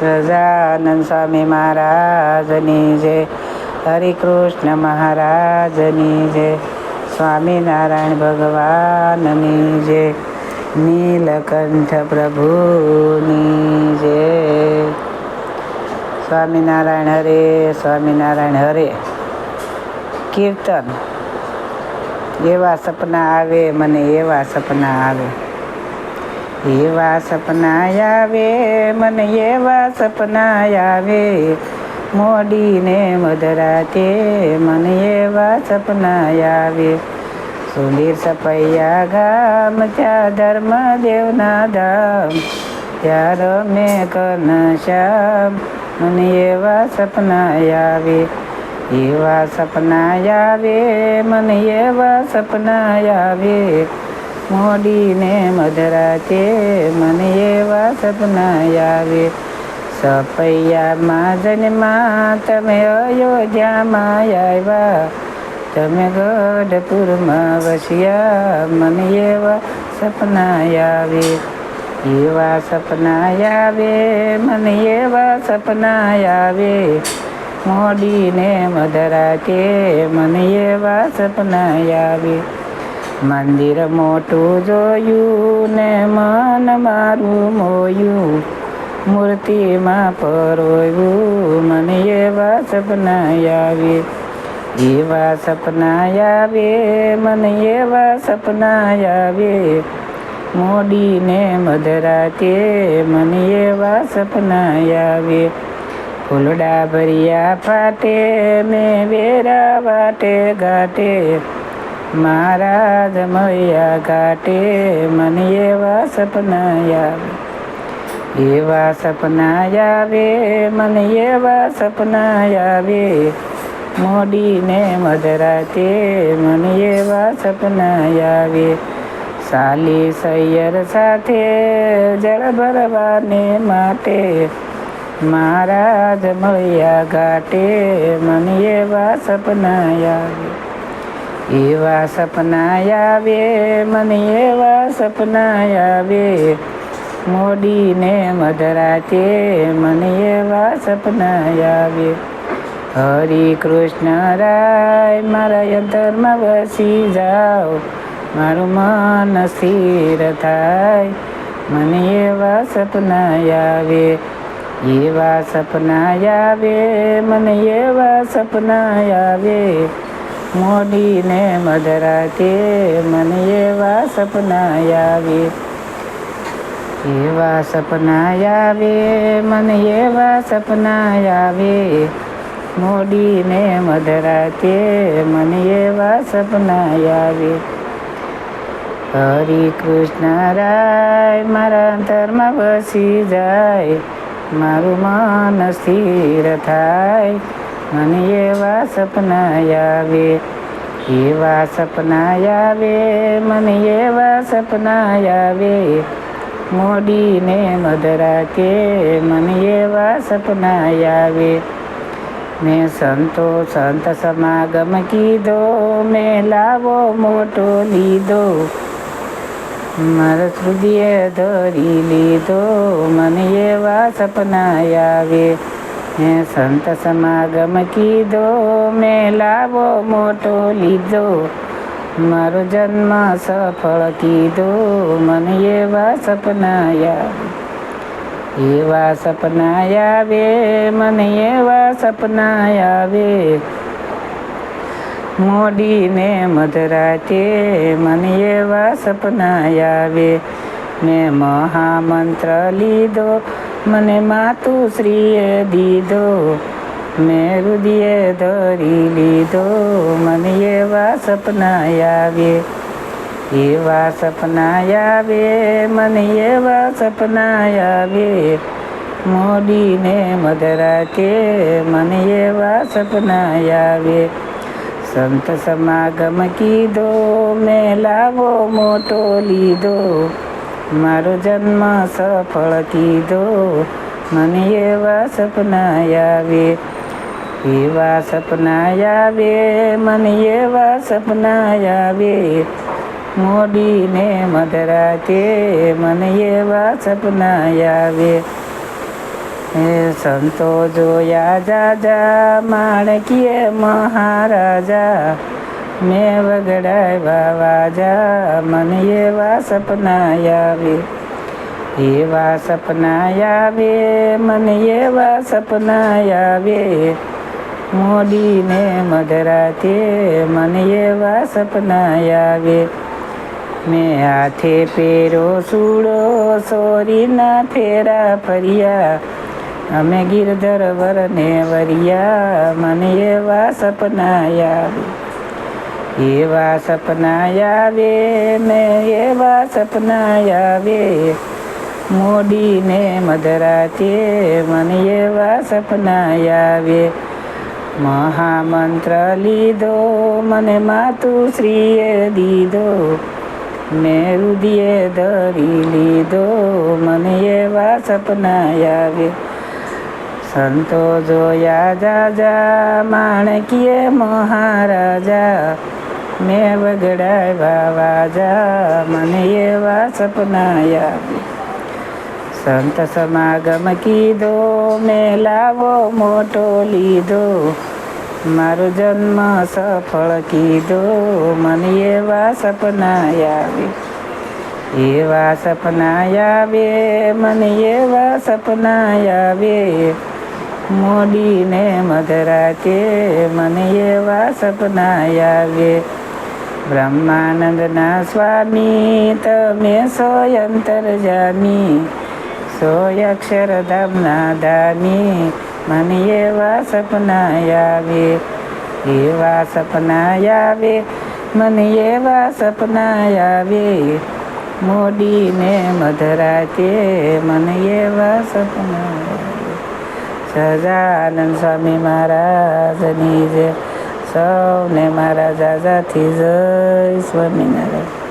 સજાનંદ સ્વામી મહારાજની જય. હરિકૃષ્ણ મહારાજની જય. સ્વામિનારાયણ ભગવાનની જય. નીલકંઠ પ્રભુની જય. સ્વામિનારાયણ હરે સ્વામિનારાયણ હરે. કીર્તન. એવા સપના આવે, મને એવા સપના આવે. એવા સપના આવે, મને એવા સપના આવે. મોડીને મધરાતે મને એવા સપના આવે. સુંદર સપૈયા ગામ, ત્યાં ધર્મદેવના ધામ ત્યાં રમે કન શ્યામ, મને એવા સપના આવે. એવા સપના આવે, મને એવા સપના આવે. મોડીને મધરાતે મને એવા સપના આવે. સપૈયામાં જન્મા તમે અયોધ્યામાં આવ્યા. તમે ગઢપુરમાં વસ્યા, મને એવા સપના આવે. એવા સપના આવે, મને એવા સપના આવે. મોડીને મધરાતે મને એવા સપના આવે. મંદિર મોટું જોયું ને મન મારું મોયું. મૂર્તિમાં પરોયું મને એવા સપના આવે. એવા સપના આવે, મને એવા સપના આવે. મોડીને મધરાતે મને એવા સપના આવે. ફૂલડા ભર્યા ફાટે, મેં વેરા વાટે ઘાટે મહારાજ મૈયા ઘાટે મને એવા સપના આવે એવા સપના આવે મને એવા સપના આવે મોડીને મધરાતે મને એવા સપના આવે સાલી સૈયર સાથે જળ ભરવાને માટે મહારાજ મૈયા ઘાટે મને એવા સપના આવે એવા સપના આવે, મને એવા સપના આવે. મોડીને મધરાતે મને એવા સપના આવે. હરે કૃષ્ણ રાય, મારા અંતરમાં વસી જાઓ. મારું મન સ્થિર થાય, મને એવા સપના આવે. એવા સપના આવે, મને એવા સપના આવે. મોડીને મધરાતે મને એવા સપના આવે. એવા સપના આવે, મને એવા સપના આવે. મોડીને મધરાતે મને એવા સપના આવે. હરી કૃષ્ણ રાય, મારા અંતરમાં વસી જાય. મારું મન સ્થિર થાય. મને એવા સપના આવે, એવા સપના આવે, મને એવા સપના આવે. મોડીને મધરાતે મને એવા સપના આવે. મેં સંતો સંત સમાગમ કીધો, મેં લાવો મોટો લીધો. મારા સુધીએ ધરી લીધો, મને એવા સપના આવે. મેં સંત સમાગમ કીધો, મેં લાવો મોટો લીધો. મારો જન્મ સફળ કીધો. મને એવા સપના આવે એવા સપના આવે, મને એવા સપના આવે. મોડીને મધરાતે મને એવા સપના આવે. મેં મહામંત્ર લીધો મને માતુશ્રીએ દીધો મેં હૃદય ધરી લીધો. મને એવા સપના આવે એવા સપના આવે મને એવા સપના આવે મોડીને મધરાતે મને એવા સપના આવે સંત સમાગમ કીધો, મેં લાવો મોટો લીધો. મારો જન્મ સફળ કીધો. મને એવા સપના આવે, એવા સપના આવે, મને એવા સપના આવે. મોડીને મધરાતે મને એવા સપના આવે. હે સંતો જોયા જાજા માણકીએ મહારાજા મેં વગડાવ્યા વાજા મને એવા સપના આવે એવા સપના આવે મને એવા સપના આવે મોડીને મધરાતે મને એવા સપના આવે મેં હાથે પેરો સૂડો સોરીના ફેરા ફર્યા અમે ગિરધર વરને વરિયા મને એવા સપના આવે એવા સપના આવે મેં એવા સપના આવે. મોડીને મધરાતે મને એવા સપના આવે. મહામંત્ર લીધો, મને માતુશ્રીએ દીધો. મેં રુદિએ ધરી લીધો, મને એવા સપના આવે. સંતો જોયા જાજા, માણકીએ મહારાજા. મેં વગડાવ્યા વાજા મને એવા સપના આવે સંત સમાગમ કીધો મેં લાવો મોટો લીધો મારો જન્મ સફળ કીધો મને એવા સપના આવે એવા સપના આવે મને એવા સપના આવે મોડીને મધરાતે મને એવા સપના આવે બ્રહ્માનંદના સ્વામી, તમે સોયંતર જામી સોય અક્ષરધામના ધામી મને એવા સપના આવે, એવા સપના આવે, મને એવા સપના આવે. મોડીને મધરાતે મને એવા સપના સજાનંદ સ્વામી મહારાજની જય સૌને મારા જાજાથી જય સ્વામિનારાયણ.